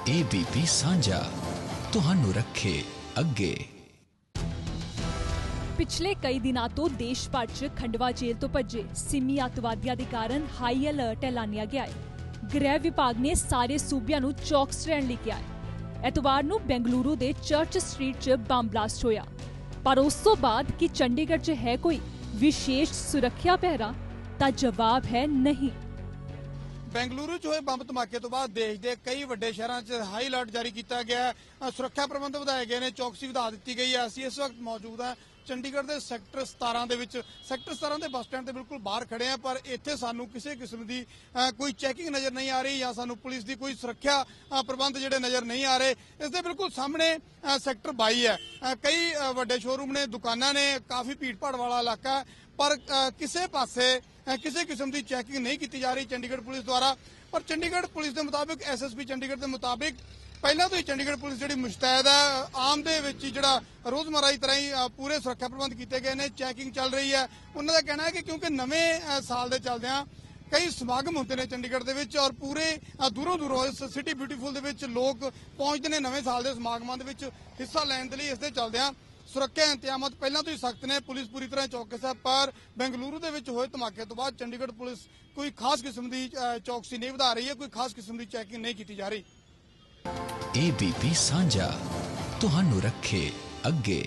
ABP ਸਾਂਝਾ, ਤੁਹਾਨੂੰ ਰੱਖੇ ਅੱਗੇ। ਪਿਛਲੇ ਕਈ ਦਿਨਾਂ ਤੋਂ ਦੇਸ਼ ਭਰ 'ਚ ਖੰਡਵਾ ਜੇਲ੍ਹ ਤੋਂ ਭੱਜੇ ਸਿਮੀ ਅੱਤਵਾਦੀਆਂ ਦੇ ਕਾਰਨ ਹਾਈ ਅਲਰਟ ਐਲਾਨਿਆ ਗਿਆ ਹੈ। ਗ੍ਰਹਿ ਵਿਭਾਗ ਨੇ ਸਾਰੇ ਸੂਬਿਆਂ ਨੂੰ ਚੌਕਸ ਰਹਿਣ ਲਈ ਕਿਹਾ ਹੈ। ਐਤਵਾਰ ਨੂੰ ਬੈਂਗਲੁਰੂ ਦੇ ਚਰਚ ਸਟਰੀਟ 'ਚ ਬੰਬ ਬਲਾਸਟ ਹੋਇਆ। ਪਰ ਉਸ ਤੋਂ ਬਾਅਦ ਕਿ ਚੰਡੀਗੜ੍ਹ 'ਚ ਹੈ ਕੋਈ ਵਿਸ਼ੇਸ਼ ਸੁਰੱਖਿਆ ਪਹਿਰਾ ਤਾਂ ਜਵਾਬ ਹੈ ਨਹੀਂ। ਬੈਂਗਲੁਰੂ 'ਚ ਹੋਏ ਬੰਬ ਧਮਾਕੇ ਤੋਂ ਬਾਅਦ ਦੇਸ਼ ਦੇ ਕਈ ਵੱਡੇ ਸ਼ਹਿਰਾਂ 'ਚ ਹਾਈ ਅਲਰਟ ਜਾਰੀ ਕੀਤਾ ਗਿਆ ਹੈ। ਸੁਰੱਖਿਆ ਪ੍ਰਬੰਧ ਵਧਾਏ ਗਏ ਨੇ, ਚੌਕਸੀ ਵਧਾ ਦਿੱਤੀ ਗਈ ਹੈ। ਅਸੀਂ ਇਸ ਵਕਤ ਮੌਜੂਦ ਹਾਂ ਚੰਡੀਗੜ੍ਹ ਦੇ ਸੈਕਟਰ 17 ਦੇ ਵਿੱਚ, ਸੈਕਟਰ 17 ਦੇ ਬੱਸ ਸਟੈਂਡ ਦੇ ਬਿਲਕੁਲ ਬਾਹਰ ਖੜੇ ਆ, ਪਰ ਇੱਥੇ ਸਾਨੂੰ ਕਿਸੇ ਕਿਸਮ ਦੀ ਕੋਈ ਚੈਕਿੰਗ ਨਜ਼ਰ ਨਹੀਂ ਆ ਰਹੀ ਜਾਂ ਸਾਨੂੰ ਪੁਲਿਸ ਦੀ ਕੋਈ ਸੁਰੱਖਿਆ ਪ੍ਰਬੰਧ ਜਿਹੜੇ ਨਜ਼ਰ ਨਹੀਂ ਆ ਰਹੇ। ਇਸ ਦੇ ਬਿਲਕੁਲ ਸਾਹਮਣੇ ਸੈਕਟਰ 22 ਹੈ। ਕਈ ਵੱਡੇ ਸ਼ੋਰੂਮ ਨੇ, ਦੁਕਾਨਾਂ ਨੇ, ਕਾਫੀ ਭੀੜ-ਭਾੜ ਵਾਲਾ ਇਲਾਕਾ, ਪਰ ਕਿਸੇ ਪਾਸੇ ਕਿਸੇ ਕਿਸਮ ਦੀ ਚੈਕਿੰਗ ਨਹੀਂ ਕੀਤੀ ਜਾ ਰਹੀ ਚੰਡੀਗੜ੍ਹ ਪੁਲਿਸ ਦੁਆਰਾ। ਪਰ ਚੰਡੀਗੜ੍ਹ ਪੁਲਿਸ ਦੇ ਮੁਤਾਬਿਕ ਐਸਐਸਪੀ ਚੰਡੀਗੜ੍ਹ ਦੇ ਮੁਤਾਬਿਕ, ਪਹਿਲਾਂ ਤੋਂ ਹੀ ਚੰਡੀਗੜ੍ਹ ਪੁਲਿਸ ਜਿਹੜੀ ਮੁਸ਼ਤੈਦ ਹੈ, ਆਮ ਦੇ ਵਿੱਚ ਹੀ ਜਿਹੜਾ ਰੋਜ਼ਮਰਾ ਦੀ ਤਰ੍ਹਾਂ ਹੀ ਪੂਰੇ ਸੁਰੱਖਿਆ ਪ੍ਰਬੰਧ ਕੀਤੇ ਗਏ ਨੇ, ਚੈਕਿੰਗ ਚੱਲ ਰਹੀ ਹੈ। ਉਹਨਾਂ ਦਾ ਕਹਿਣਾ ਹੈ ਕਿ ਕਿਉਂਕਿ ਨਵੇਂ ਸਾਲ ਦੇ ਚੱਲਦਿਆਂ ਕਈ ਸਮਾਗਮ ਹੁੰਦੇ ਨੇ ਚੰਡੀਗੜ੍ਹ ਦੇ ਵਿੱਚ ਔਰ ਪੂਰੇ ਦੂਰੋਂ ਦੂਰੋਂ ਇਸ ਸਿਟੀ ਬਿਊਟੀਫੁਲ ਦੇ ਵਿੱਚ ਲੋਕ ਪਹੁੰਚਦੇ ਨੇ ਨਵੇਂ ਸਾਲ ਦੇ ਸਮਾਗਮਾਂ ਦੇ ਵਿੱਚ ਹਿੱਸਾ ਲੈਣ ਦੇ ਲਈ ਇਸ ਦੇ ਚੱਲਦਿਆਂ ਸੁਰੱਖਿਆ ਇੰਤਜ਼ਾਮਾਤ ਪਹਿਲਾਂ ਤੋਂ ਹੀ ਸਖਤ ਨੇ। ਪੁਲਿਸ ਪੂਰੀ ਤਰ੍ਹਾਂ ਚੌਕਸ ਹੈ, ਪਰ ਬੈਂਗਲੁਰੂ ਦੇ ਵਿੱਚ ਹੋਏ ਧਮਾਕੇ ਤੋਂ ਬਾਅਦ ਚੰਡੀਗੜ੍ਹ ਪੁਲਿਸ ਕੋਈ ਖਾਸ ਕਿਸਮ ਦੀ ਚੌਕਸੀ ਨਹੀਂ ਵਧਾ ਰਹੀ ਹੈ, ਕੋਈ ਖਾਸ ਕਿਸਮ ਦੀ ਚੈਕਿੰਗ ਨਹੀਂ ਕੀਤੀ ਜਾ ਰਹੀ। ABP ਸਾਂਝਾ, ਤੁਹਾਨੂੰ ਰੱਖੇ ਅੱਗੇ।